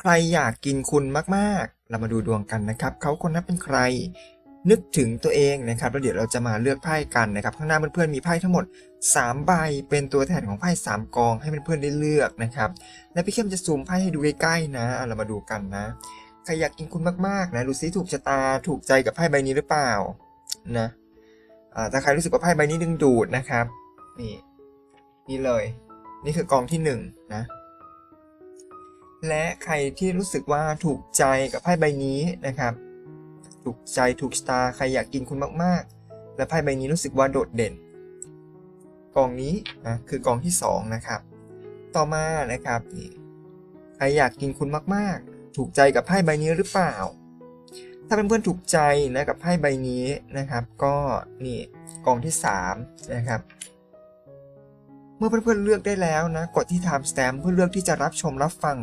ใครอยากกินคุณมากๆ เรามาดูดวงกันนะครับ เขาคนนั้นเป็นใคร นึกถึงตัวเองนะครับ แล้วเดี๋ยวเราจะมาเลือกไพ่กันนะครับ ข้างหน้าเพื่อนๆมีไพ่ทั้งหมด 3 ใบ เป็นตัวแทนของไพ่3กองให้เพื่อนๆได้เลือกนะครับ และพี่เข้มจะซูมไพ่ให้ดูใกล้ๆนะ เรามาดูกันนะ ใครอยากกินคุณมากๆนะ ดูซิถูกชะตา ถูกใจกับไพ่ใบนี้หรือเปล่า นะอ่าถ้าใครรู้สึกว่าไพ่ใบนี้ดึงดูดนะครับ นี่ นี่เลย นี่คือกองที่หนึ่งนะและใครที่รู้สึกว่าถูกใจกับไพ่ใบนี้นะครับ ถูกใจถูกชะตาร์ใครอยากกินคุณมากๆ และไพ่ใบนี้รู้สึกว่าโดดเด่น กองนี้นะคือกองที่สองนะครับ ต่อมานะครับนี่ใครอยากกินคุณมากๆ ถูกใจกับไพ่ใบนี้หรือเปล่า ถ้าเป็นเพื่อนๆถูกใจนะกับไพ่ใบนี้นะครับ ก็นี่กองที่สามนะครับ มื่อเพื่อนๆเลือกได้แล้วนะ กดที่ Time Stamp เพื่อเลือกที่จะรับชมรับฟัง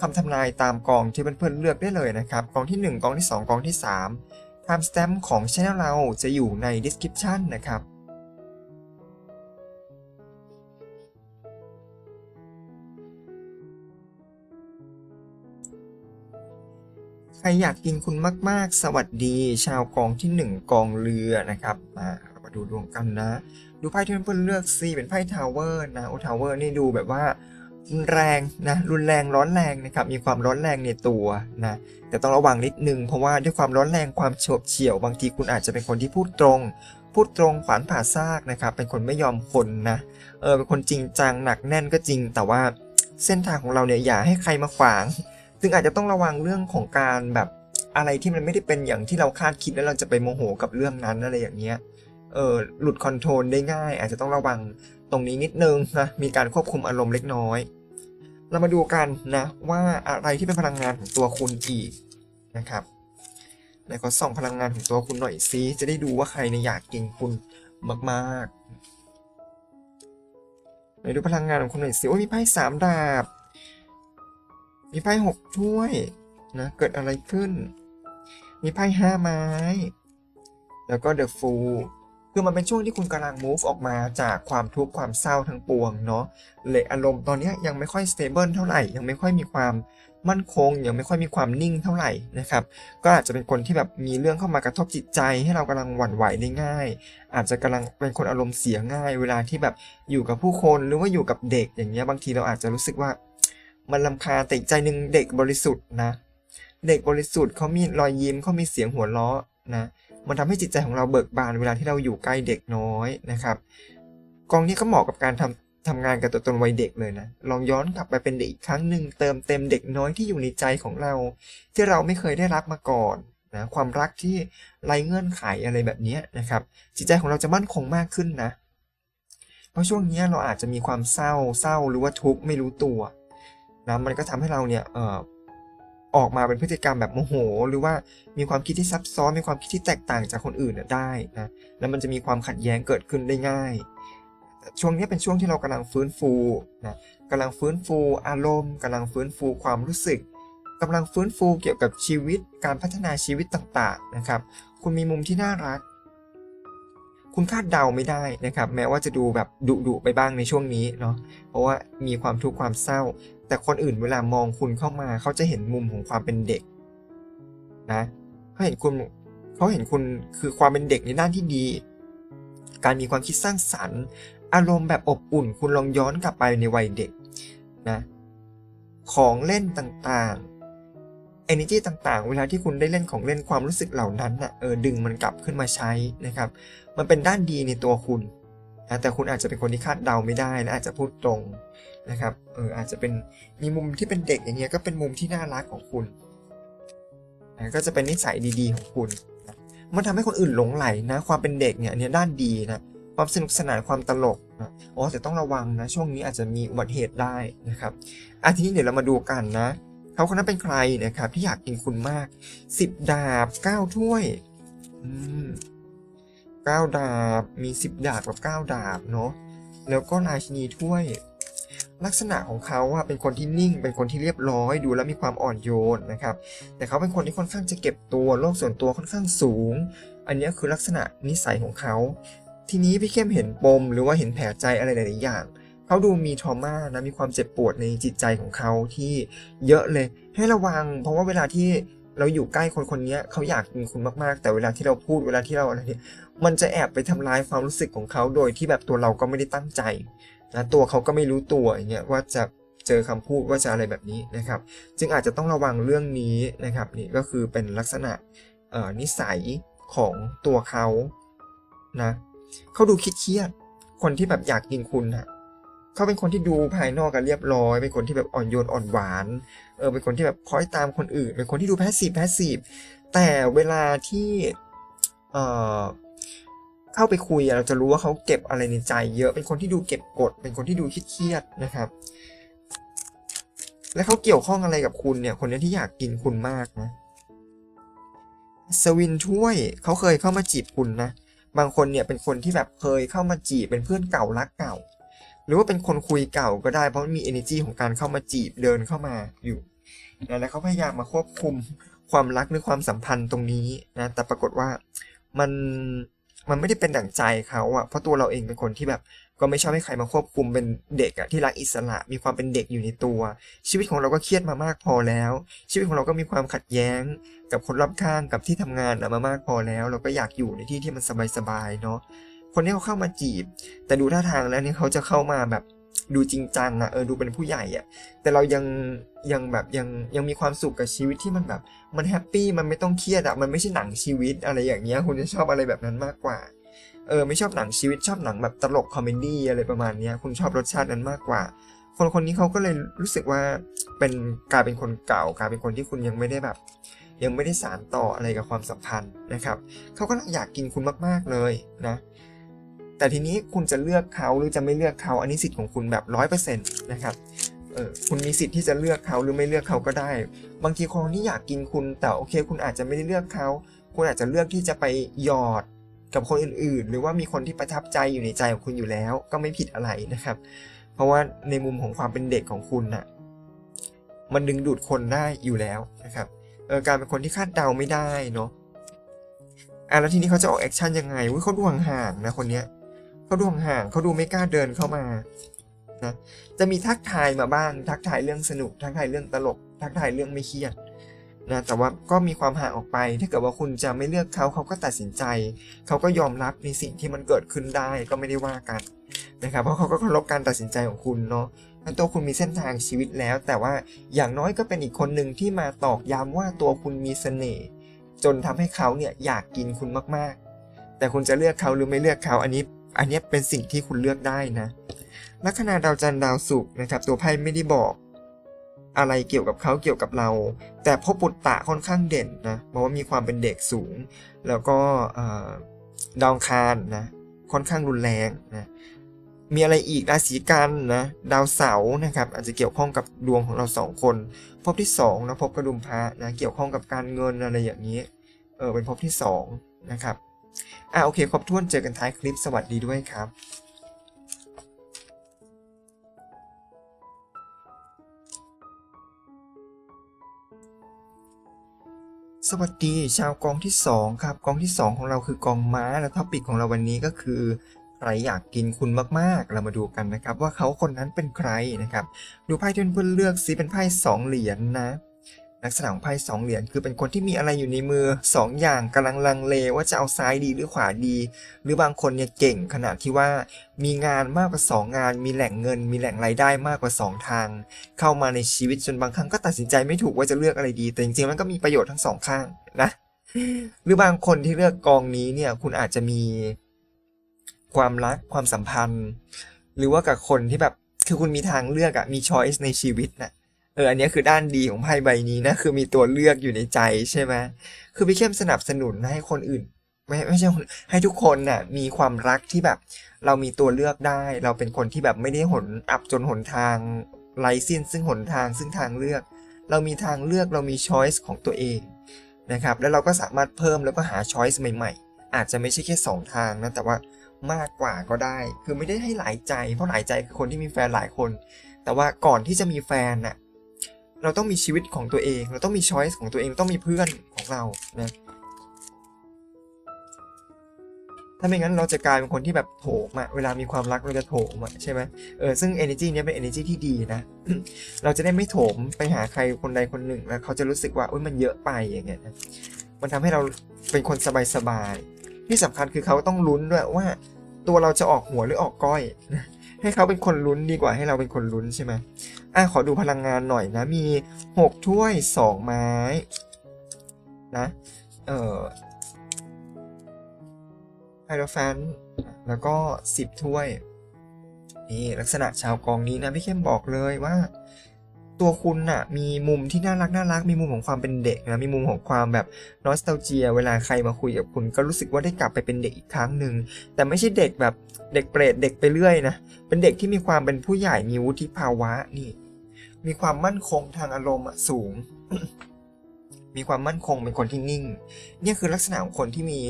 คำทำนายตามกองที่เพื่อนๆเลือกได้เลยนะครับกองที่ 1 กองที่ 2 กองที่ 3 Time Stamp ของช anel เราจะอยู่ใน description นะครับใครอยากกินคุณมาก ๆ สวัสดี ชาวกองที่ 1 กองเรือนะครับมาามาดูดวงกันนะ ดูไพ่ที่เพื่อนเลือกสิเป็นไพ่ทาวเวอร์นะโอทาวเวอร์นี่ดูแบบว่ารุนแรงนะรุนแรงร้อนแรงนะครับมีความร้อนแรงในตัวนะแต่ต้องระวังนิดนึงเพราะว่าด้วยความร้อนแรงความโฉบเฉี่ยวบางทีคุณอาจจะเป็นคนที่พูดตรง พูดตรงขวานผ่าซากนะครับเป็นคนไม่ยอมคนนะเออเป็นคนจริงจังหนักแน่นก็จริง แต่ว่าเส้นทางของเราเนี่ยอย่าให้ใครมาขวาง ซึ่งอาจจะต้องระวังเรื่องของการแบบอะไรที่มันไม่ได้เป็นอย่างที่เราคาดคิดแล้วเราจะไปโมโหกับเรื่องนั้นอะไรอย่างเงี้ย เออหลุดคอนโทรลได้ง่าย อาจจะต้องระวังตรงนี้นิดนึงนะมีการควบคุมอารมณ์เล็กน้อย เรามาดูกันนะว่าอะไรที่เป็นพลังงานของตัวคุณอีกนะครับไหนขอส่องพลังงานของตัวคุณหน่อยซิจะได้ดูว่าใครเนี่ยอยากกินคุณมากๆไหนดูพลังงานของคุณหน่อยสิว่ามีไพ่สามดาบ มีไพ่หกถ้วยนะเกิดอะไรขึ้น มีไพ่ห้าไม้ แล้วก็ The Fool คือมันเป็นช่วงที่คุณกำลัง move ออกมาจากความทุกข์ความเศร้าทั้งปวงเนาะเลยอารมณ์ตอนนี้ยังไม่ค่อย stable เท่าไหร่ ยังไม่ค่อยมีความมั่นคง ยังไม่ค่อยมีความนิ่งเท่าไหร่นะครับ ก็อาจจะเป็นคนที่แบบมีเรื่องเข้ามากระทบจิตใจ ให้เรากำลังหวั่นไหวได้ง่าย อาจจะกำลังเป็นคนอารมณ์เสียง่าย เวลาที่แบบอยู่กับผู้คนหรือว่าอยู่กับเด็กอย่างเงี้ยบางทีเราอาจจะรู้สึกว่า มันลำคาแต่อีกใจหนึ่งเด็กบริสุทธิ์นะ เด็กบริสุทธิ์เขามีรอยยิ้มเขามีเสียงหัวเราะนะ มันทำให้จิตใจของเราเบิกบานเวลาที่เราอยู่ใกล้เด็กน้อยนะครับ กองนี้ก็เหมาะกับการทำทำงานกับตัวตนวัยเด็กเลยนะ ลองย้อนกลับไปเป็นเด็กอีกครั้งหนึ่งเติมเต็มเด็กน้อยที่อยู่ในใจของเรา ที่เราไม่เคยได้รับมาก่อนนะความรักที่ไร้เงื่อนไขอะไรแบบนี้นะครับ จิตใจของเราจะมั่นคงมากขึ้นนะ เพราะช่วงนี้เราอาจจะมีความเศร้าเศร้าหรือว่าทุกข์ไม่รู้ตัวนะมันก็ทำให้เราเนี่ยเออ ออกมาเป็นพฤติกรรมแบบโมโห หรือว่ามีความคิดที่ซับซ้อนมีความคิดที่แตกต่างจากคนอื่นได้นะแล้วมันจะมีความขัดแย้งเกิดขึ้นได้ง่าย ช่วงนี้เป็นช่วงที่เรากำลังฟื้นฟูนะกำลังฟื้นฟูอารมณ์กำลังฟื้นฟูความรู้สึกกำลังฟื้นฟูเกี่ยวกับชีวิตการพัฒนาชีวิตต่างๆนะครับ คุณมีมุมที่น่ารักคุณคาดเดาไม่ได้นะครับ แม้ว่าจะดูแบบดุดุๆไปบ้างในช่วงนี้เนาะเพราะว่ามีความทุกข์ความเศร้า แต่คนอื่นเวลามองคุณเข้ามาเขาจะเห็นมุมของความเป็นเด็ก นะเขาเห็นคุณเขาเห็นคุณคือความเป็นเด็กในด้านที่ดี การมีความคิดสร้างสรรค์ อารมณ์แบบอบอุ่น คุณลองย้อนกลับไปในวัยเด็กนะของเล่นต่างๆ energy ต่างๆ เวลาที่คุณได้เล่นของเล่นความรู้สึกเหล่านั้นนะเออดึงมันกลับขึ้นมาใช้นะครับ มันเป็นด้านดีในตัวคุณ นะแต่คุณอาจจะเป็นคนที่คาดเดาไม่ได้และอาจจะพูดตรงนะครับเอออาจจะเป็นมีมุมที่เป็นเด็กอย่างเงี้ยก็เป็นมุมที่น่ารักของคุณนะก็จะเป็นนิสัยดีๆของคุณนะมันทำให้คนอื่นหลงไหลนะ ความเป็นเด็กเนี่ยอันเนี้ยด้านดีนะความสนุกสนานความตลกนะอ๋อแต่ต้องระวังนะช่วงนี้อาจจะมีอุบัติเหตุได้นะครับอาทีนี้เดี๋ยวเรามาดูกันนะเขาคนนั้นเป็นใครนะครับที่อยากกินคุณมากสิบดาบเก้าถ้วย อืม เก้าดาบ มีสิบดาบกับเก้าดาบเนาะ แล้วก็ราชินีถ้วย ลักษณะของเขาอะเป็นคนที่นิ่ง เป็นคนที่เรียบร้อย ดูแล้วมีความอ่อนโยนนะครับ แต่เขาเป็นคนที่ค่อนข้างจะเก็บตัว โลกส่วนตัวค่อนข้างสูง อันนี้คือลักษณะนิสัยของเขา ทีนี้พี่เข้มเห็นปม หรือว่าเห็นแผลใจอะไรหลาย ๆ อย่างเขาดูมีทรมานะมีความเจ็บปวดในจิตใจของเขาที่เยอะเลย ให้ระวัง เพราะว่าเวลาที่ เราอยู่ใกล้คนคนนี้เขาอยากกินคุณมากๆ แต่เวลาที่เราพูดเวลาที่เราอะไรเนี่ยมันจะแอบไปทำลายความรู้สึกของเขาโดยที่แบบตัวเราก็ไม่ได้ตั้งใจนะตัวเขาก็ไม่รู้ตัวอย่างเงี้ยว่าจะเจอคำพูดว่าจะอะไรแบบนี้นะครับ จึงอาจจะต้องระวังเรื่องนี้นะครับนี่ก็คือเป็นลักษณะนิสัยของตัวเขานะเขาดูคิดเครียดคนที่แบบอยากกินคุณอะ เขาเป็นคนที่ดูภายนอกกันเรียบร้อย เป็นคนที่แบบอ่อนโยนอ่อนหวาน เออ เป็นคนที่แบบคอยตามคนอื่น เป็นคนที่ดูแพสซีฟแพสซีฟ แต่เวลาที่ เอ่อ เข้าไปคุยเราจะรู้ว่าเขาเก็บอะไรในใจเยอะ เป็นคนที่ดูเก็บกด เป็นคนที่ดูเครียดนะครับ และเขาเกี่ยวข้องอะไรกับคุณเนี่ย คนนี้ที่อยากกินคุณมากนะ สวินช่วยเขาเคยเข้ามาจีบคุณนะ บางคนเนี่ยเป็นคนที่แบบเคยเข้ามาจีบเป็นเพื่อนเก่ารักเก่า หรือว่าเป็นคนคุยเก่าก็ได้เพราะมี energy ของการเข้ามาจีบเดินเข้ามาอยู่นะแล้วเขาพยายามมาควบคุมความรักหรือความสัมพันธ์ตรงนี้นะแต่ปรากฏว่ามันมันไม่ได้เป็นดั่งใจเขาอะเพราะตัวเราเองเป็นคนที่แบบ ก็ไม่ชอบให้ใครมาควบคุมเป็นเด็กอะที่รักอิสระ มีความเป็นเด็กอยู่ในตัว ชีวิตของเราก็เครียดมามากพอแล้ว ชีวิตของเราก็มีความขัดแย้ง กับคนรอบข้างกับที่ทำงานอะมามากพอแล้ว เราก็อยากอยู่ในที่ที่มันสบายๆเนาะ คนนี้เขาเข้ามาจีบ แต่ดูท่าทางแล้วนี่เขาจะเข้ามาแบบดูจริงจังอะเออดูเป็นผู้ใหญ่อะแต่เรายังยังแบบยังยังมีความสุขกับชีวิตที่มันแบบ มันแฮปปี้มันไม่ต้องเครียดอะมันไม่ใช่หนังชีวิตอะไรอย่างเงี้ยคุณจะชอบอะไรแบบนั้นมากกว่าเออไม่ชอบหนังชีวิตชอบหนังแบบตลกคอมเมดี้อะไรประมาณเนี้ยคุณชอบรสชาตินั้นมากกว่า คนคนนี้เขาก็เลยรู้สึกว่าเป็นกลายเป็นคนเก่ากลายเป็นคนที่คุณยังไม่ได้แบบ ยังไม่ได้สารต่ออะไรกับความสัมพันธ์นะครับเขาก็อยากกินคุณมากๆเลยนะ แต่ทีนี้คุณจะเลือกเขาหรือจะไม่เลือกเขาอันนี้สิทธิ์ของคุณแบบร้อยเปอร์เซ็นต์นะครับเออคุณมีสิทธิ์ที่จะเลือกเขาหรือไม่เลือกเขาก็ได้ บางทีคนที่อยากกินคุณแต่โอเค คุณอาจจะไม่ได้เลือกเขา คุณอาจจะเลือกที่จะไปหยอดกับคนอื่นๆ หรือว่ามีคนที่ประทับใจอยู่ในใจของคุณอยู่แล้ว ก็ไม่ผิดอะไรนะครับ เพราะว่าในมุมของความเป็นเด็กของคุณน่ะมันดึงดูดคนได้อยู่แล้วนะครับเออการเป็นคนที่คาดเดาไม่ได้เนาะอะแล้วทีนี้เขาจะออกแอคชั่นยังไงอุ้ยเขาดูห่างๆนะคนเนี้ย เขาดูห่างๆเขาดูไม่กล้าเดินเข้ามานะจะมีทักทายมาบ้าง ทักทายเรื่องสนุก ทักทายเรื่องตลก ทักทายเรื่องไม่เครียดนะแต่ว่าก็มีความห่างออกไป ถ้าเกิดว่าคุณจะไม่เลือกเขาเขาก็ตัดสินใจ เขาก็ยอมรับในสิ่งที่มันเกิดขึ้นได้ก็ไม่ได้ว่ากันนะครับเพราะเขาก็เคารพการตัดสินใจของคุณเนาะตัวคุณมีเส้นทางชีวิตแล้ว แต่ว่าอย่างน้อยก็เป็นอีกคนหนึ่งที่มาตอกย้ำว่าตัวคุณมีเสน่ห์จนทำให้เขาเนี่ยอยากกินคุณมากๆ แต่คุณจะเลือกเขาหรือไม่เลือกเขาอันนี้ อันนี้เป็นสิ่งที่คุณเลือกได้นะลัคนาดาวจันทร์ดาวศุกร์นะครับ ตัวไพ่ไม่ได้บอก อะไรเกี่ยวกับเขาเกี่ยวกับเรา แต่พบปุตตะค่อนข้างเด่นนะบอกว่ามีความเป็นเด็กสูง แล้วก็ดาวคารนะค่อนข้างรุนแรงนะมีอะไรอีกราศีกันนะดาวเสาร์นะครับ อาจจะเกี่ยวข้องกับดวงของเราสองคนภพที่สองนะภพกระดุมพระนะเกี่ยวข้องกับการเงินอะไรอย่างนี้เออเป็นภพที่สองนะครับ อะโอเค ครบถ้วนเจอกันท้ายคลิปสวัสดีด้วยครับสวัสดีชาวกองที่ 2 ครับ กองที่ 2 ของเราคือกองม้าและท็อปิกของเราวันนี้ก็คือใครอยากกินคุณมากๆ เรามาดูกันนะครับ ว่าเขาคนนั้นเป็นใครนะครับ ดูไพ่ที่เพื่อนเลือกซิเป็นไพ่สองเหรียญนะ ลักษณะของไพ่สองเหรียญคือเป็นคนที่มีอะไรอยู่ในมือสองอย่างกำลังลังเลว่าจะเอาซ้ายดีหรือขวาดี หรือบางคนเนี่ยเก่งขนาดที่ว่า มีงานมากกว่าสองงาน มีแหล่งเงิน มีแหล่งรายได้มากกว่าสองทาง เข้ามาในชีวิตจนบางครั้งก็ตัดสินใจไม่ถูกว่าจะเลือกอะไรดี แต่จริงๆมันก็มีประโยชน์ทั้งสองข้างนะหรือบางคนที่เลือกกองนี้เนี่ยคุณอาจจะมีความรักความสัมพันธ์ หรือว่ากับคนที่แบบคือคุณมีทางเลือกอะมีช้อยส์ในชีวิตน่ะ เอออันนี้คือด้านดีของไพ่ใบนี้นะ คือมีตัวเลือกอยู่ในใจใช่ไหมคือพี่เข้มสนับสนุนให้คนอื่น ไม่ไม่ใช่ให้ทุกคนน่ะมีความรักที่แบบ เรามีตัวเลือกได้ เราเป็นคนที่แบบไม่ได้หนอับจนหนทางไร้สิ้นซึ่งหนทางซึ่งทางเลือก เรามีทางเลือกเรามีช้อยส์ของตัวเองนะครับแล้วเราก็สามารถเพิ่มแล้วก็หาช้อยส์ใหม่ๆ อาจจะไม่ใช่แค่สองทางนะแต่ว่ามากกว่าก็ได้ คือไม่ได้ให้หลายใจ เพราะหลายใจคือคนที่มีแฟนหลายคน แต่ว่าก่อนที่จะมีแฟนน่ะ เราต้องมีชีวิตของตัวเอง เราต้องมีช้อยส์ของตัวเองต้องมีเพื่อนของเรานะถ้าไม่งั้นเราจะกลายเป็นคนที่แบบโถมอะเวลามีความรักเราจะโถมอะใช่ไหมเออซึ่ง energy เนี้ยเป็น energy ที่ดีนะ เราจะได้ไม่โถมไปหาใครคนใดคนหนึ่งแล้วเขาจะรู้สึกว่าอุ้ยมันเยอะไปอย่างเงี้ยนะมันทำให้เราเป็นคนสบายๆที่สำคัญคือเขาต้องลุ้นด้วยว่า ตัวเราจะออกหัวหรือออกก้อย ให้เขาเป็นคนลุ้นดีกว่าให้เราเป็นคนลุ้นใช่ไหม อะขอดูพลังงานหน่อยนะ มีหกถ้วยสองไม้ นะ เอ่อไฮโดรแฟน แล้วก็สิบถ้วย นี่ลักษณะชาวกองนี้นะ พี่เข้มบอกเลยว่าตัวคุณน่ะมีมุมที่น่ารักน่ารักมีมุมของความเป็นเด็กนะมีมุมของความแบบนอสต a เจีย เวลาใครมาคุยกับคุณ ก็รู้สึกว่าได้กลับไปเป็นเด็กอีกครั้งหนึ่งแต่ไม่ใช่เด็กแบบเด็กเปรตเด็กไปเรื่อยนะเป็นเด็กที่มีความเป็นผู้ใหญ่มีวุฒิภาวะนี่ มีความมั่นคงทางอารมณ์สูง มีความมั่นคงเป็นคนที่นิ่งเนี่ยคือลักษณะของคนที่มี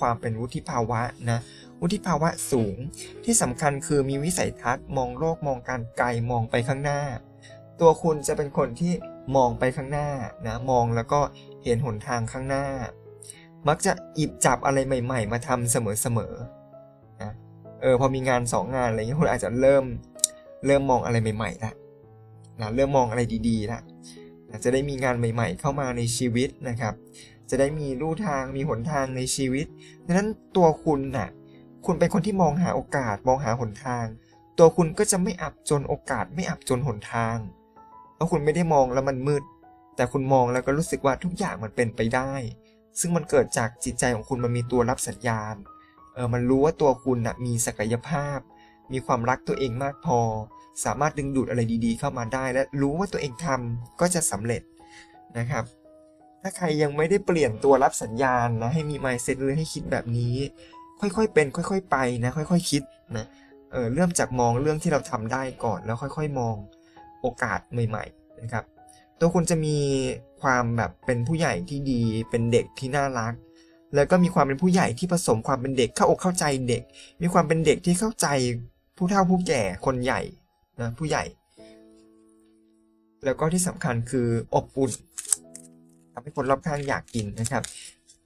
ความเป็นวุฒิภาวะนะวุฒิภาวะสูงที่สำคัญคือมีวิสัยทัศน์มองโลกมองการไกลมองไปข้างหน้า ตัวคุณจะเป็นคนที่มองไปข้างหน้านะมองแล้วก็เห็นหนทางข้างหน้า มักจะหยิบจับอะไรใหม่ ๆ มาทำเสมอๆนะเออพอมีงานสองงานอะไรเงี้ยคุณอาจจะเริ่มเริ่มมองอะไรใหม่ๆละ นะเริ่มมองอะไรดีๆละนะจะได้มีงานใหม่ๆ เข้ามาในชีวิตนะครับ จะได้มีลู่ทางมีหนทางในชีวิตดังนั้นตัวคุณน่ะคุณเป็นคนที่มองหาโอกาสมองหาหนทาง ตัวคุณก็จะไม่อับจนโอกาสไม่อับจนหนทางเพราะคุณไม่ได้มองแล้วมันมืด แต่คุณมองแล้วก็รู้สึกว่าทุกอย่างมันเป็นไปได้ ซึ่งมันเกิดจากจิตใจของคุณมันมีตัวรับสัญญาณเออมันรู้ว่าตัวคุณนะมีศักยภาพ มีความรักตัวเองมากพอ สามารถดึงดูดอะไรดีๆ เข้ามาได้ และรู้ว่าตัวเองทำก็จะสำเร็จนะครับ ถ้าใครยังไม่ได้เปลี่ยนตัวรับสัญญาณนะให้มี mindset เลยให้คิดแบบนี้ ค่อยๆเป็น ค่อย ๆ ไปนะ ค่อย ๆ คิดนะเออเริ่มจากมองเรื่องที่เราทำได้ก่อนแล้วค่อย ๆ มองโอกาสใหม่ ๆ นะครับ ตัวคุณจะมีความแบบเป็นผู้ใหญ่ที่ดี เป็นเด็กที่น่ารักแล้วก็มีความเป็นผู้ใหญ่ที่ผสมความเป็นเด็กเข้าอกเข้าใจเด็ก มีความเป็นเด็กที่เข้าใจ ผู้เฒ่าผู้แก่คนใหญ่นะผู้ใหญ่ แล้วก็ที่สำคัญคืออบอุ่นทำให้คนรอบข้างอยากกินนะครับ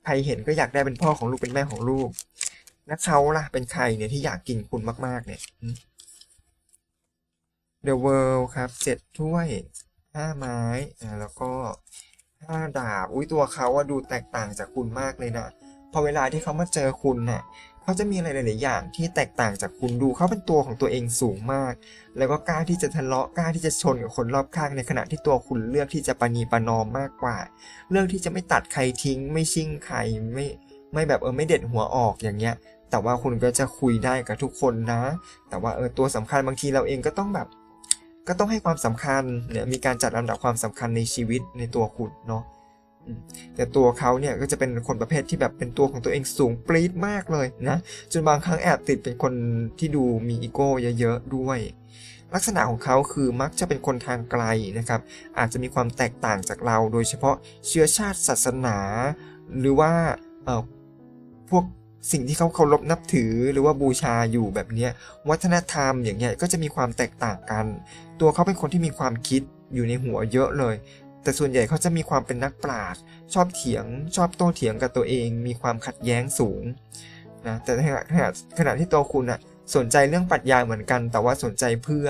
ใครเห็นก็อยากได้เป็นพ่อของลูกเป็นแม่ของลูก แล้วเขาล่ะเป็นใครเนี่ยที่อยากกินคุณมาก ๆ เนี่ย The World ครับเจ็ดถ้วยห้าไม้แล้วก็ห้าดาบ อุ้ยตัวเขาว่าดูแตกต่างจากคุณมากเลยนะ พอเวลาที่เขามาเจอคุณน่ะ เขาจะมีอะไรหลาย ๆ อย่างที่แตกต่างจากคุณดูเขาเป็นตัวของตัวเองสูงมาก แล้วก็กล้าที่จะทะเลาะกล้าที่จะชนกับคนรอบข้างในขณะที่ตัวคุณเลือกที่จะปณีประนอมมากกว่า เลือกที่จะไม่ตัดใครทิ้ง ไม่ชิ่งใครไม่ไม่แบบเออไม่เด็ดหัวออกอย่างเงี้ย แต่ว่าคุณก็จะคุยได้กับทุกคนนะ แต่ว่าเออตัวสำคัญบางทีเราเองก็ต้องแบบ ก็ต้องให้ความสำคัญเนี่ยมีการจัดลำดับความสำคัญในชีวิตในตัวคุณเนาะ แต่ตัวเขาเนี่ยก็จะเป็นคนประเภทที่แบบเป็นตัวของตัวเองสูงปรี๊ดมากเลยนะ จนบางครั้งแอบติดเป็นคนที่ดูมีอีโก้เยอะๆด้วย ลักษณะของเขาคือมักจะเป็นคนทางไกลนะครับ อาจจะมีความแตกต่างจากเรา โดยเฉพาะเชื้อชาติศาสนา หรือว่าพวกสิ่งที่เขาเคารพนับถือหรือว่าบูชาอยู่แบบนี้วัฒนธรรมอย่างเงี้ยก็จะมีความแตกต่างกัน ตัวเขาเป็นคนที่มีความคิดอยู่ในหัวเยอะเลย แต่ส่วนใหญ่เขาจะมีความเป็นนักปราชญ์ชอบเถียง ชอบโต้เถียงกับตัวเอง มีความขัดแย้งสูงนะแต่ในขณะขณะขณะที่ตัวคุณอะสนใจเรื่องปรัชญาเหมือนกัน แต่ว่าสนใจเพื่อ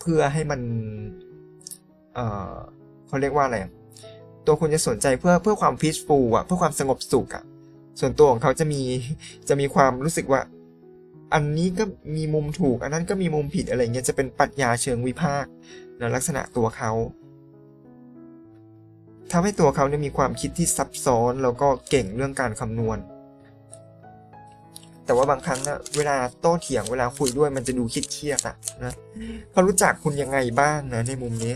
เพื่อให้มันเอ่อเขาเรียกว่าอะไรตัวคุณจะสนใจเพื่อเพื่อความ peaceful อะเพื่อความสงบสุขอะส่วนตัวของเขาจะมีจะมีความรู้สึกว่า อันนี้ก็มีมุมถูก อันนั้นก็มีมุมผิดอะไรเงี้ยจะเป็นปรัชญาเชิงวิพากษ์นะลักษณะตัวเขา ทำให้ตัวเขาเนี่ยมีความคิดที่ซับซ้อนแล้วก็เก่งเรื่องการคำนวณ แต่ว่าบางครั้งนะเวลาโต้เถียงเวลาคุยด้วยมันจะดูเครียดๆอะนะเขารู้จักคุณยังไงบ้างนะในมุมนี้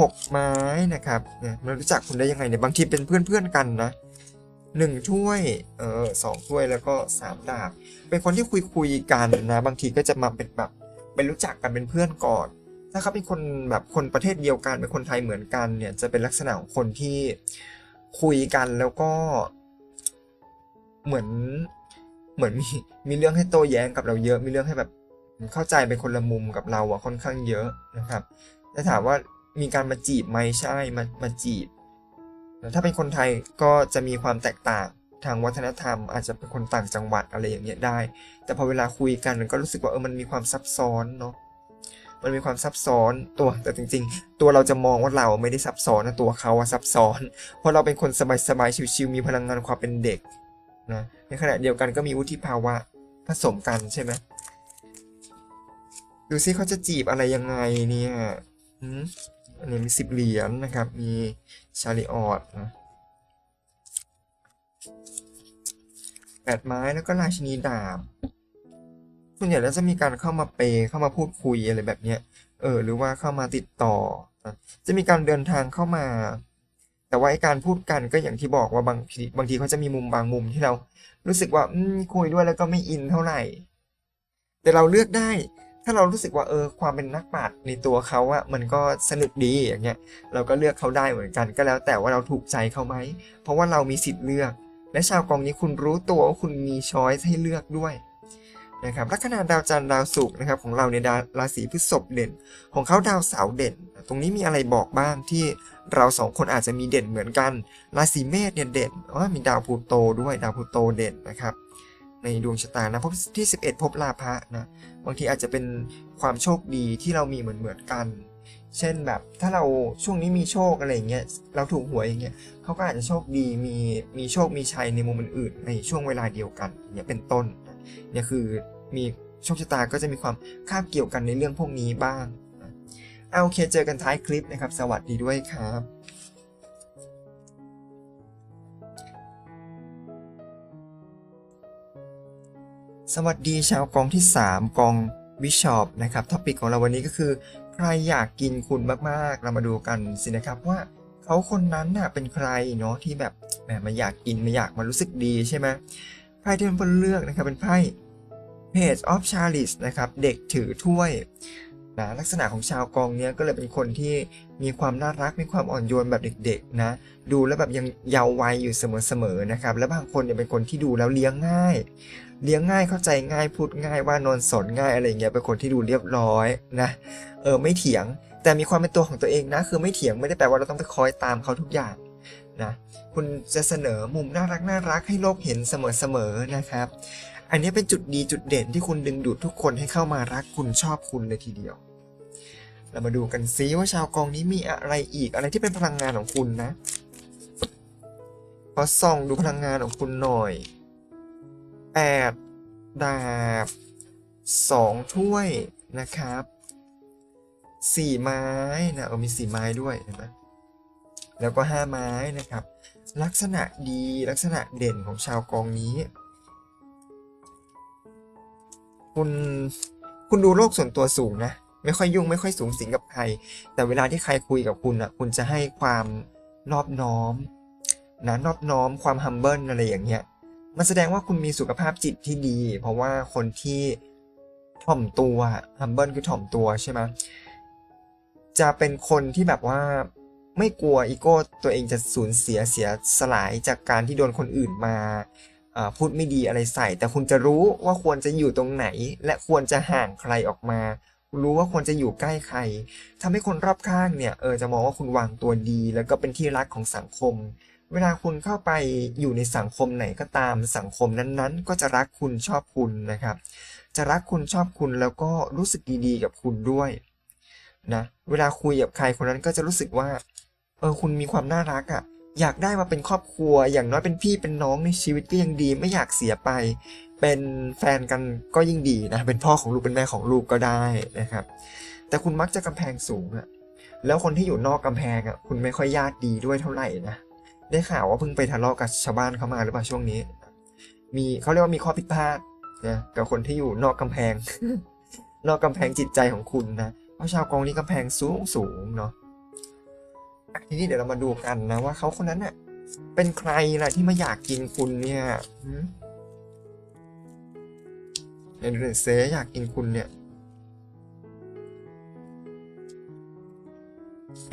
หกไม้นะครับเนี่ยมันรู้จักคุณได้ยังไงเนี่ยบางทีเป็นเพื่อนๆกันนะหนึ่งถ้วยเออสองถ้วยแล้วก็สามดาบ เป็นคนที่คุยคุยๆกันนะ บางทีก็จะมาเป็นแบบเป็นรู้จักกันเป็นเพื่อนก่อน ถ้าเขาเป็นคนแบบคนประเทศเดียวกันเป็นคนไทยเหมือนกันเนี่ยจะเป็นลักษณะของคนที่คุยกันแล้วก็ เหมือนเหมือนมีมีเรื่องให้โต้แย้งกับเราเยอะ มีเรื่องให้แบบเข้าใจเป็นคนละมุมกับเราอะค่อนข้างเยอะนะครับแต่ถามว่ามีการมาจีบไหมใช่มามาจีบถ้าเป็นคนไทยก็จะมีความแตกต่างทางวัฒนธรรม อาจจะเป็นคนต่างจังหวัดอะไรอย่างเงี้ยได้ แต่พอเวลาคุยกันมันก็รู้สึกว่าเออมันมีความซับซ้อนเนาะ มันมีความซับซ้อนตัวแต่จริง ๆ ตัวเราจะมองว่าเราไม่ได้ซับซ้อนนะตัวเขาอะซับซ้อน เพราะเราเป็นคนสบายๆชิวๆมีพลังงานความเป็นเด็กนะในขณะเดียวกันก็มีวุฒิภาวะผสมกันใช่ไหมดูซิเขาจะจีบอะไรยังไงเนี่ยอันนี้มีสิบเหรียญนะครับ มีชาลิออดนะแปดไม้แล้วก็ราชินีดาบ ส่วนใหญ่แล้วจะมีการเข้ามาเปย์เข้ามาพูดคุยอะไรแบบเนี้ยเออหรือว่าเข้ามาติดต่อ จะมีการเดินทางเข้ามา แต่ว่าไอการพูดกันก็อย่างที่บอกว่าบางทีบางทีเขาจะมีมุมบางมุมที่เรา รู้สึกว่าคุยด้วยแล้วก็ไม่อินเท่าไหร่ แต่เราเลือกได้ ถ้าเรารู้สึกว่าเออความเป็นนักปราชญ์ในตัวเขาอะมันก็สนุกดีอย่างเงี้ย เราก็เลือกเขาได้เหมือนกัน ก็แล้วแต่ว่าเราถูกใจเขาไหมเพราะว่าเรามีสิทธิ์เลือก และชาวกองนี้คุณรู้ตัวว่าคุณมีช้อยส์ให้เลือกด้วย นะครับลัคนาดาวจันทร์ดาวศุกร์นะครับของเราในดาราศีพฤษภเด่น ของเขาดาวเสาร์เด่น ตรงนี้มีอะไรบอกบ้างที่เราสองคนอาจจะมีเด่นเหมือนกันราศีเมษเนี่ยเด่นว่ามีดาวพูโตด้วยดาวพูโตเด่นนะครับในดวงชะตานะพบที่ 11 พบลาภะนะบางทีอาจจะเป็นความโชคดีที่เรามีเหมือนเหมือนกัน เช่นแบบถ้าเราช่วงนี้มีโชคอะไรเงี้ยเราถูกหวยอย่างเงี้ยเขาก็อาจจะโชคดีมีมีโชคมีชัยในมุมอื่น ในช่วงเวลาเดียวกันเงี้ยเป็นต้น เนี่ยคือมีโชคชะตาก็จะมีความคาบเกี่ยวกันในเรื่องพวกนี้บ้างเอาโอเคเจอกันท้ายคลิปนะครับ สวัสดีด้วยครับสวัสดีชาวกองที่ 3 กองบิชอปนะครับท็อปิกของเราวันนี้ก็คือ ใครอยากกินคุณมากๆ เรามาดูกันสินะครับว่าเขาคนนั้นน่ะเป็นใครเนาะที่แบบแหมมาอยากกินมาอยากมารู้สึกดีใช่ไหม ไพ่ที่เพื่อนเลือกนะครับเป็นไพ่ Page of Chalice นะครับเด็กถือถ้วยนะลักษณะของชาวกองเนี้ยก็เลยเป็นคนที่มีความน่ารักมีความอ่อนโยนแบบเด็กๆนะดูแล้วแบบยังเยาว์วัยอยู่เสมอๆนะครับและบางคนเนี่ยเป็นคนที่ดูแล้วเลี้ยงง่าย เลี้ยงง่ายเข้าใจง่ายพูดง่ายว่านอนสนง่ายอะไรเงี้ยเป็นคนที่ดูเรียบร้อยนะเออไม่เถียงแต่มีความเป็นตัวของตัวเองนะ คือไม่เถียงไม่ได้แปลว่าเราต้องไปคอยตามเขาทุกอย่าง นะคุณจะเสนอมุมน่ารักน่ารักให้โลกเห็นเสมอๆนะครับ อันนี้เป็นจุดดีจุดเด่นที่คุณดึงดูดทุกคนให้เข้ามารักคุณชอบคุณเลยทีเดียว เรามาดูกันซิว่าชาวกองนี้มีอะไรอีกอะไรที่เป็นพลังงานของคุณนะขอส่องดูพลังงานของคุณหน่อยแปดดาบสองถ้วยนะครับสี่ไม้นะเออมีสี่ไม้ด้วยเห็นไหม แล้วก็ห้าไม้นะครับ ลักษณะดีลักษณะเด่นของชาวกองนี้ คุณคุณดูโลกส่วนตัวสูงนะ ไม่ค่อยยุ่งไม่ค่อยสูงสิงกับใคร แต่เวลาที่ใครคุยกับคุณอะคุณจะให้ความนอบน้อมนะนอบน้อมความ humble อะไรอย่างเงี้ยมันแสดงว่าคุณมีสุขภาพจิตที่ดี เพราะว่าคนที่ถ่อมตัว humble คือถ่อมตัวใช่ไหมจะเป็นคนที่แบบว่า ไม่กลัวอีโก้ตัวเองจะสูญเสียเสียสลายจากการที่โดนคนอื่นมาพูดไม่ดีอะไรใส่ แต่คุณจะรู้ว่าควรจะอยู่ตรงไหน และควรจะห่างใครออกมา รู้ว่าควรจะอยู่ใกล้ใครทำให้คนรอบข้างเนี่ยเออจะมองว่าคุณวางตัวดี แล้วก็เป็นที่รักของสังคม เวลาคุณเข้าไปอยู่ในสังคมไหนก็ตามสังคมนั้นๆ ก็จะรักคุณชอบคุณนะครับ จะรักคุณชอบคุณแล้วก็รู้สึกดีๆ กับคุณด้วย นะเวลาคุยกับใครคนนั้นก็จะรู้สึกว่าเออคุณมีความน่ารักอะ่ะอยากได้มาเป็นครอบครัว อย่างน้อยเป็นพี่เป็นน้องในชีวิตก็ยังดี ไม่อยากเสียไป เป็นแฟนกันก็ยิ่งดีนะเป็นพ่อของลูกเป็นแม่ของลูกก็ได้นะครับ แต่คุณมักจะกำแพงสูงอะแล้วคนที่อยู่นอกกำแพงอะคุณไม่ค่อยญาติดีด้วยเท่าไหร่นะได้ข่าวว่าเพิ่งไปทะเลาะกับชาวบ้านเขามาหรือเปล่าช่วงนี้ มีเขาเรียกว่ามีข้อพิดพลาทนะกับคนที่อยู่นอกกำแพง นอกกำแพงจิตใจของคุณนะ ราะชาวกองนี้กำแพงสูงสูงเนาะทีนี้เดี๋ยวเรามาดูกันนะว่าเขาคนนั้นเน่ะเป็นใครล่ะที่มาอยากกินคุณเนี่ยหืมเนเซอยากกินคุณเนี่ย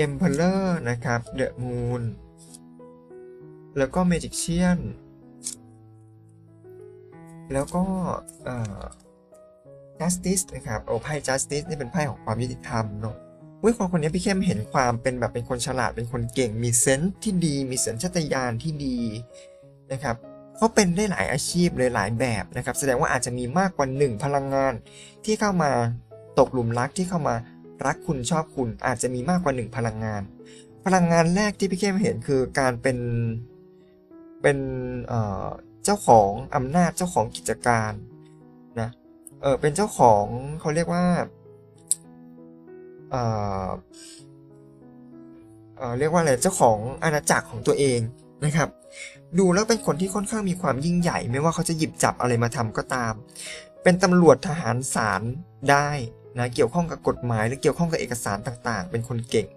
Emperor นะครับ The Moon แล้วก็ Magician แล้วก็เอ่อ Justice นะครับโอ้ไพ่ Justice นี่เป็นไพ่ของความยุติธรรมเนาะอุ้ยคนคนนี้พี่เข้มเห็นความเป็นแบบเป็นคนฉลาดเป็นคนเก่ง มีเซนส์ที่ดี มีสัญชาตญาณที่ดีนะครับเขาเป็นได้หลายอาชีพเลยหลายแบบนะครับ แสดงว่าอาจจะมีมากกว่าหนึ่งพลังงาน ที่เข้ามาตกหลุมรักที่เข้ามารักคุณชอบคุณ อาจจะมีมากกว่าหนึ่งพลังงาน พลังงานแรกที่พี่เข้มเห็นคือการเป็นเป็นเจ้าของอำนาจเจ้าของกิจการ เออเป็นเจ้าของเขาเรียกว่าเอ่อเออเรียกว่าอะไรเจ้าของอาณาจักรของตัวเองนะครับ ดูแล้วเป็นคนที่ค่อนข้างมีความยิ่งใหญ่ ไม่ว่าเขาจะหยิบจับอะไรมาทำก็ตาม เป็นตำรวจทหารศาลได้นะเกี่ยวข้องกับกฎหมายหรือเกี่ยวข้องกับเอกสารต่างๆ เป็นคนเก่ง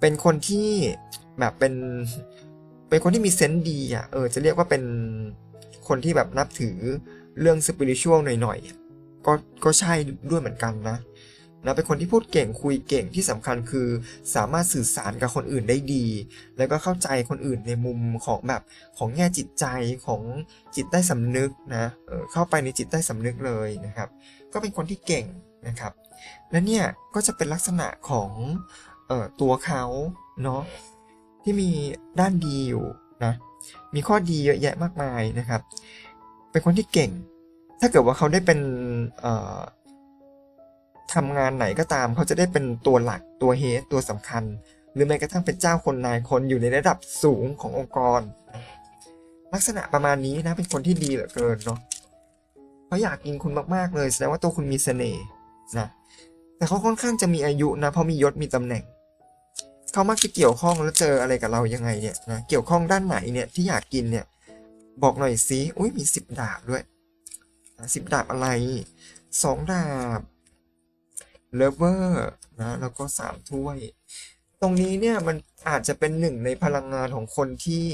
เป็นคนที่แบบเป็นเป็นคนที่มีเซนส์ดีอะเออจะเรียกว่าเป็นคนที่แบบนับถือเรื่องสปิริชวลหน่อยๆ ก็ก็ใช่ด้วยเหมือนกันนะนะเป็นคนที่พูดเก่งคุยเก่งที่สำคัญคือ สามารถสื่อสารกับคนอื่นได้ดี แล้วก็เข้าใจคนอื่นในมุมของแบบของแง่จิตใจของจิตใต้สำนึกนะเออเข้าไปในจิตใต้สำนึกเลยนะครับ ก็เป็นคนที่เก่งนะครับ และเนี่ยก็จะเป็นลักษณะของเออตัวเขาเนาะที่มีด้านดีอยู่นะมีข้อดีเยอะแยะมากมายนะครับ เป็นคนที่เก่ง ถ้าเกิดว่าเขาได้เป็นเอทำงานไหนก็ตาม เขาจะได้เป็นตัวหลักตัวเฮดตัวสำคัญ หรือแม้กระทั่งเป็นเจ้าคนนายคนอยู่ในระดับสูงขององค์กร ลักษณะประมาณนี้นะเป็นคนที่ดีเหลือเกินเนาะเขาอยากกินคุณมากๆเลยแสดงว่าตัวคุณมีเสน่ห์นะแต่เขาค่อนข้างจะมีอายุนะเพราะมียศมีตำแหน่งเขามักจะเกี่ยวข้องแล้วเจออะไรกับเรายังไงเนี่ยนะเกี่ยวข้องด้านไหนเนี่ยที่อยากกินเนี่ยบอกหน่อยสิอุ้ยมีสิบดาบด้วย สิบดาบอะไรสองดาบเลเวอร์นะแล้วก็สามถ้วย ตรงนี้เนี่ยมันอาจจะเป็นหนึ่งในพลังงานของคนที่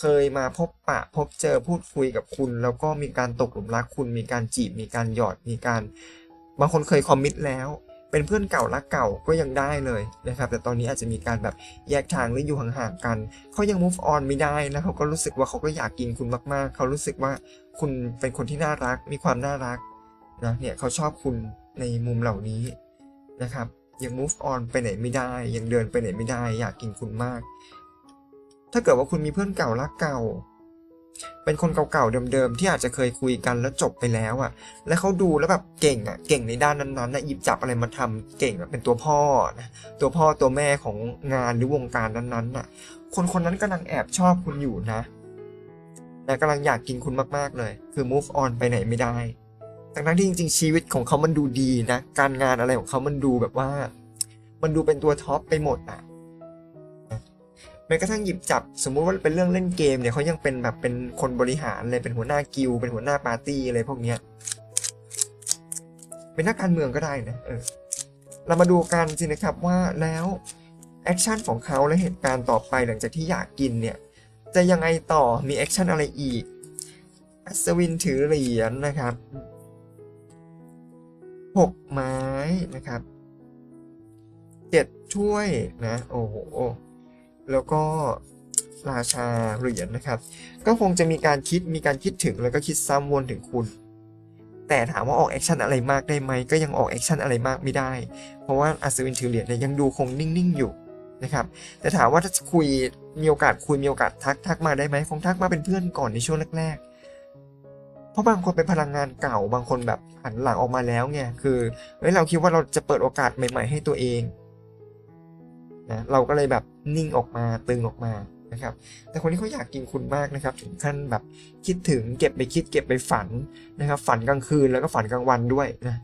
เคยมาพบปะพบเจอพูดคุยกับคุณ แล้วก็มีการตกหลุมรักคุณ มีการจีบมีการหยอดมีการบางคนเคยคอมมิตแล้ว เป็นเพื่อนเก่ารักเก่าก็ยังได้เลยนะครับ แต่ตอนนี้อาจจะมีการแบบแยกทางหรืออยู่ห่างๆกันเขายัง move on ไม่ได้นะเขาก็รู้สึกว่าเขาก็อยากกินคุณมากๆ เขารู้สึกว่า คุณเป็นคนที่น่ารัก มีความน่ารักนะเนี่ยเขาชอบคุณในมุมเหล่านี้นะครับ ยัง move on ไปไหนไม่ได้ ยังเดินไปไหนไม่ได้ อยากกินคุณมาก ถ้าเกิดว่าคุณมีเพื่อนเก่ารักเก่า เป็นคนเก่าๆเดิมๆที่อาจจะเคยคุยกันแล้วจบไปแล้วอะ่ะ แล้วเขาดูแล้วแบบเก่งอะ่ะเก่งในด้านนั้นๆนะหยิบจับอะไรมาทำเก่งอะเป็นตัวพ่อนะตัวพ่อตัวแม่ของงานหรือวงการนั้นๆน่ะ คนคนนั้นกำลังแอบชอบคุณอยู่นะ และกำลังอยากกินคุณมากๆเลย คือ move on ไปไหนไม่ได้ทั้งที่จริง ๆ ชีวิตของเขามันดูดีนะ การงานอะไรของเขามันดูแบบว่า มันดูเป็นตัวท็อปไปหมดอะแม้กระทั่งหยิบจับ สมมุติว่าเป็นเรื่องเล่นเกมเนี่ยเขายังเป็นแบบเป็นคนบริหารเลยเป็นหัวหน้ากิลเป็นหัวหน้าปาร์ตี้อะไรพวกเนี้ยเป็นนักการเมืองก็ได้นะเออเรามาดูกันสินะครับว่าแล้วแอคชั่นของเขาและเหตุการณ์ต่อไปหลังจากที่อยากกินเนี่ย จะยังไงต่อมีแอคชั่นอะไรอีก อัศวินถือเหรียญนะครับหกไม้นะครับเจ็ดถ้วยนะ โอ้โห แล้วก็ราชาเหรียญนะครับ ก็คงจะมีการคิดมีการคิดถึงแล้วก็คิดซ้ำวนถึงคุณแต่ถามว่าออกแอคชั่นอะไรมากได้ไหมก็ยังออกแอคชั่นอะไรมากไม่ได้ เพราะว่าอัศวินถือเหรียญเนี่ยยังดูคงนิ่งๆอยู่นะครับแต่ถามว่าถ้าจะคุย มีโอกาสคุยมีโอกาสทักทักมาได้ไหมคงทักมาเป็นเพื่อนก่อนในช่วงแรกๆ เพราะบางคนเป็นพลังงานเก่าบางคนแบบหันหลังออกมาแล้วไงคือเฮ้ยเราคิดว่าเราจะเปิดโอกาสใหม่ ๆ ให้ตัวเองนะเราก็เลยแบบนิ่งออกมาตึงออกมานะครับ แต่คนที่เขาอยากกินคุณมากนะครับถึงขั้นแบบคิดถึงเก็บไปคิดเก็บไปฝันนะครับ ฝันกลางคืนแล้วก็ฝันกลางวันด้วยนะ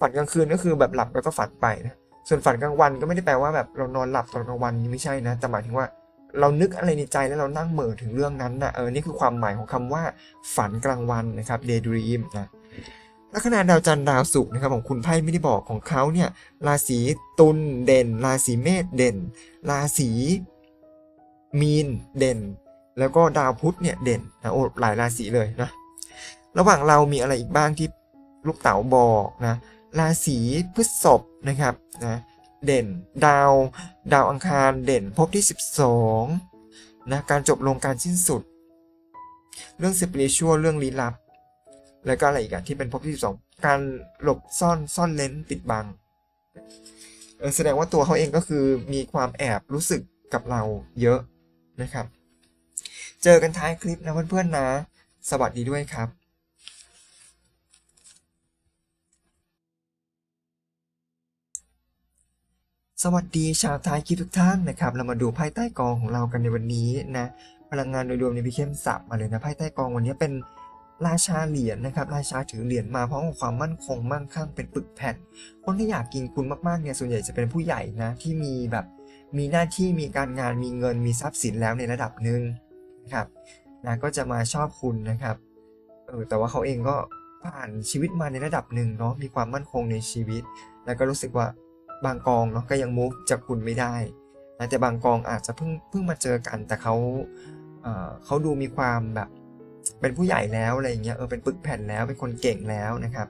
ฝันกลางคืนก็คือแบบหลับแล้วก็ฝันไปนะส่วนฝันกลางวันก็ไม่ได้แปลว่าแบบเรานอนหลับตอนกลางวันนี่ไม่ใช่นะแต่หมายถึงว่า เรานึกอะไรในใจแล้วเรานั่งเหม่อถึงเรื่องนั้นนะเออนี่คือความหมายของคำว่า ฝันกลางวันนะครับ daydream นะลัคนาดาวจันทร์ดาวศุกร์นะครับของคุณไพ่ไม่ได้บอกของเขาเนี่ยราศีตุลเด่น ราศีเมษเด่น ราศีมีนเด่น แล้วก็ดาวพุธเนี่ยเด่นนะโอ้หลายราศีเลยนะระหว่างเรามีอะไรอีกบ้างที่ลูกเต๋าบอกนะราศีพฤษภนะครับนะ เด่น ดาว ดาวอังคารเด่นพบที่ 12นะการจบลงการสิ้นสุด เรื่องสปิริชัวเรื่องลี้ลับ แล้วก็อะไรอีกอะที่เป็นพบที่ 12 การหลบซ่อนซ่อนเลนปิดบังแสดงว่าตัวเขาเองก็คือมีความแอบรู้สึกกับเราเยอะนะครับ เจอกันท้ายคลิปนะเพื่อนๆนะ สวัสดีด้วยครับ สวัสดีชาวท้ายคลิปทุกท่านนะครับ เรามาดูไพ่ใต้กองของเรากันในวันนี้นะ พลังงานโดยรวมในพิเข้มสับมาเลยนะไพ่ใต้กองวันนี้เป็นราชาเหรียญนะครับ ราชาถือเหรียญมาพร้อมกับความมั่นคงมั่งคั่งเป็นปึกแผ่น คนที่อยากกินคุณมากๆเนี่ยส่วนใหญ่จะเป็นผู้ใหญ่นะที่มีแบบมีหน้าที่มีการงานมีเงินมีทรัพย์สินแล้วในระดับหนึ่งนะครับนะก็จะมาชอบคุณนะครับเออแต่ว่าเขาเองก็ผ่านชีวิตมาในระดับหนึ่งเนาะมีความมั่นคงในชีวิต แล้วก็รู้สึกว่า บางกองเนาะก็ยังมูฟจากคุณไม่ได้นะแต่บางกองอาจจะเพิ่งเพิ่งมาเจอกันแต่เขาเอ่อเขาดูมีความแบบเป็นผู้ใหญ่แล้วอะไรอย่างเงี้ยเออเป็นปึกแผ่นแล้วเป็นคนเก่งแล้วนะครับ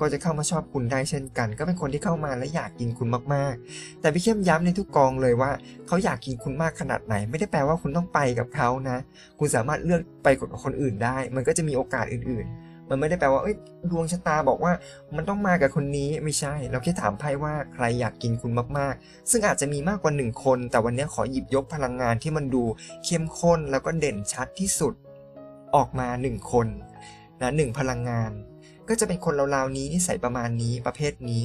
ก็จะเข้ามาชอบคุณได้เช่นกัน ก็เป็นคนที่เข้ามาและอยากกินคุณมากๆ แต่พี่เข้มย้ำในทุกกองเลยว่าเขาอยากกินคุณมากขนาดไหน ไม่ได้แปลว่าคุณต้องไปกับเขานะ คุณสามารถเลือกไปกับคนอื่นได้ มันก็จะมีโอกาสอื่นๆ มันไม่ได้แปลว่าเอ้ยดวงชะตาบอกว่า มันต้องมากับคนนี้ไม่ใช่ เราแค่ถามไพ่ว่าใครอยากกินคุณมากๆ ซึ่งอาจจะมีมากกว่าหนึ่งคน แต่วันนี้ขอหยิบยกพลังงานที่มันดูเข้มข้นแล้วก็เด่นชัดที่สุด ออกมาหนึ่งคนนะหนึ่งพลังงาน ก็จะเป็นคนราวๆนี้นิสัยประมาณนี้ประเภทนี้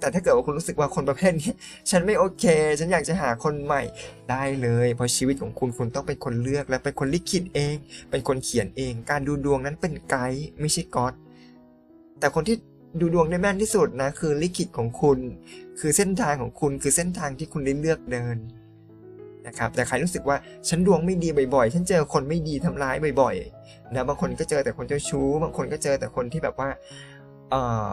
แต่ถ้าเกิดว่าคุณรู้สึกว่าคนประเภทนี้ฉันไม่โอเค ฉันอยากจะหาคนใหม่ได้เลย เพราะชีวิตของคุณคุณต้องเป็นคนเลือกและเป็นคนลิขิตเอง เป็นคนเขียนเอง การดูดวงนั้นเป็นไกด์ไม่ใช่ก๊อตแต่คนที่ดูดวงได้แม่นที่สุดนะ คือลิขิตของคุณ คือเส้นทางของคุณคือเส้นทางที่คุณได้เลือกเดินนะครับแต่ใครรู้สึกว่าฉันดวงไม่ดีบ่อยๆ ฉันเจอคนไม่ดีทำร้ายบ่อยๆนะบางคนก็เจอแต่คนเจ้าชู้ บางคนก็เจอแต่คนที่แบบว่าเออ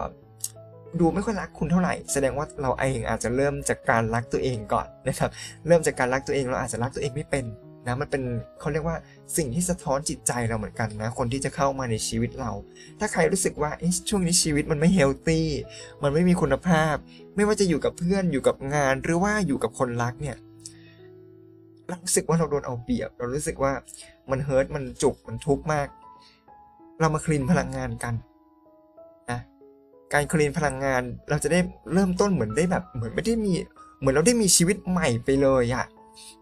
ดูไม่ค่อยรักคุณเท่าไหร่ แสดงว่าเราเองอาจจะเริ่มจากการรักตัวเองก่อนนะครับ เริ่มจากการรักตัวเองเราอาจจะรักตัวเองไม่เป็นนะมันเป็นเขาเรียกว่าสิ่งที่สะท้อนจิตใจเราเหมือนกันนะคนที่จะเข้ามาในชีวิตเรา ถ้าใครรู้สึกว่าเอ๊ะช่วงนี้ชีวิตมันไม่เฮลตี้มันไม่มีคุณภาพ ไม่ว่าจะอยู่กับเพื่อนอยู่กับงาน หรือว่าอยู่กับคนรักเนี่ยเรารู้สึกว่าเราโดนเอาเปรียบ เรารู้สึกว่ามันเฮิร์ตมันจุกมันทุกข์มาก เรามาคลีนพลังงานกัน การคลีนพลังงาน เราจะได้เริ่มต้นเหมือนได้แบบเหมือนไม่ได้มีเหมือนเราได้มีชีวิตใหม่ไปเลยอะ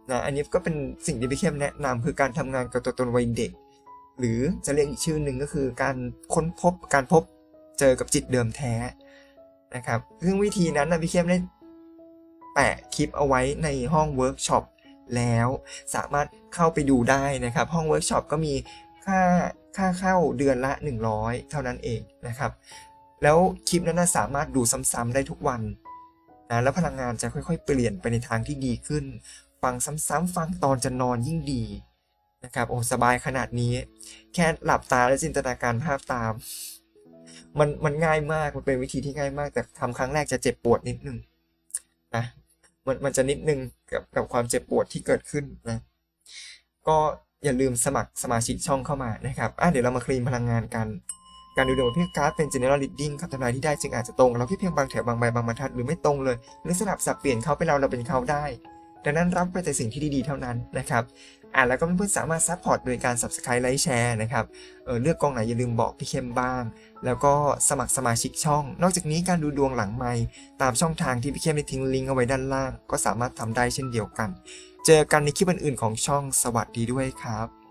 นะอันนี้ก็เป็นสิ่งที่พี่เข้มแนะนำคือการทำงานกับตัวตนวัยเด็ก หรือจะเรียกอีกชื่อหนึ่งก็คือการค้นพบการพบเจอกับจิตเดิมแท้นะครับซึ่งวิธีนั้นนะพี่เข้มได้แปะคลิปเอาไว้ในห้องเวิร์กช็อปแล้วสามารถเข้าไปดูได้นะครับ ห้องเวิร์กช็อปก็มีค่าค่าเข้าเดือนละ 100 เท่านั้นเองนะครับ แล้วคลิปนั้นสามารถดูซ้ำๆได้ทุกวันนะแล้วพลังงานจะค่อย ๆ เปลี่ยนไปในทางที่ดีขึ้น ฟังซ้ำๆฟังตอนจะนอนยิ่งดีนะครับโอ้สบายขนาดนี้ แค่หลับตาและจินตนาการภาพตาม มันมันง่ายมากมันเป็นวิธีที่ง่ายมาก แต่ทำครั้งแรกจะเจ็บปวดนิดนึงนะมันมันจะนิดนึงกับกับความเจ็บปวดที่เกิดขึ้นนะก็อย่าลืมสมัครสมาชิกช่องเข้ามานะครับอะเดี๋ยวเรามาคลีนพลังงานกัน การดูดวงเพียงการ์ดเป็น general reading คำทำนายที่ได้จึงอาจจะตรงเราแค่เพียงบางแถวบางใบบางบรรทัดหรือไม่ตรงเลย หรือสลับสับเปลี่ยนเขาเป็นเราเราเป็นเขาได้ ดังนั้นรับไปแต่สิ่งที่ดีๆเท่านั้นนะครับอ่าแล้วก็เพื่อนๆสามารถซัพพอร์ตโดยการ subscribe ไลค์แชร์นะครับเออเลือกกองไหนอย่าลืมบอกพี่เข้มบ้าง แล้วก็สมัครสมาชิกช่อง นอกจากนี้การดูดวงหลังไมค์ตามช่องทางที่พี่เข้มได้ทิ้งลิงก์เอาไว้ด้านล่าง ก็สามารถทำได้เช่นเดียวกัน เจอกันในคลิปอื่นๆของช่องสวัสดีด้วยครับ